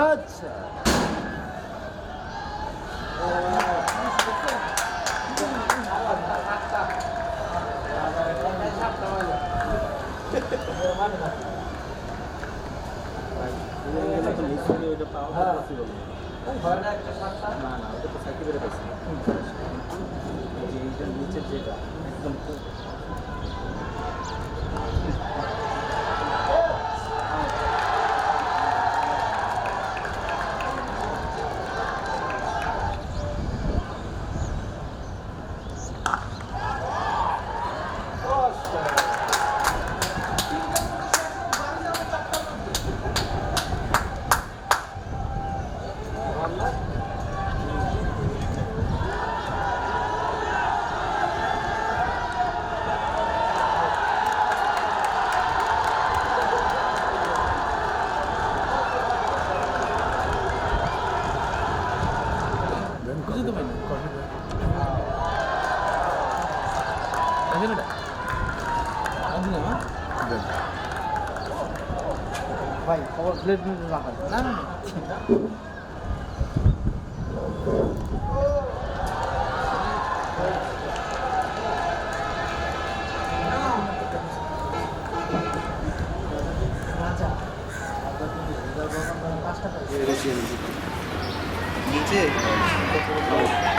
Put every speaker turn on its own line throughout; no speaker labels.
আচ্ছা না না ওটা তো সাকিবের কাছে এই যে এইটার নিচের যেটা একদম 여기는 안 주냐? 네. 과일, 그거 블레드는 나가. 나는 뭐 진짜. 예, 이렇게 이제 아, 뭐.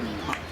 組の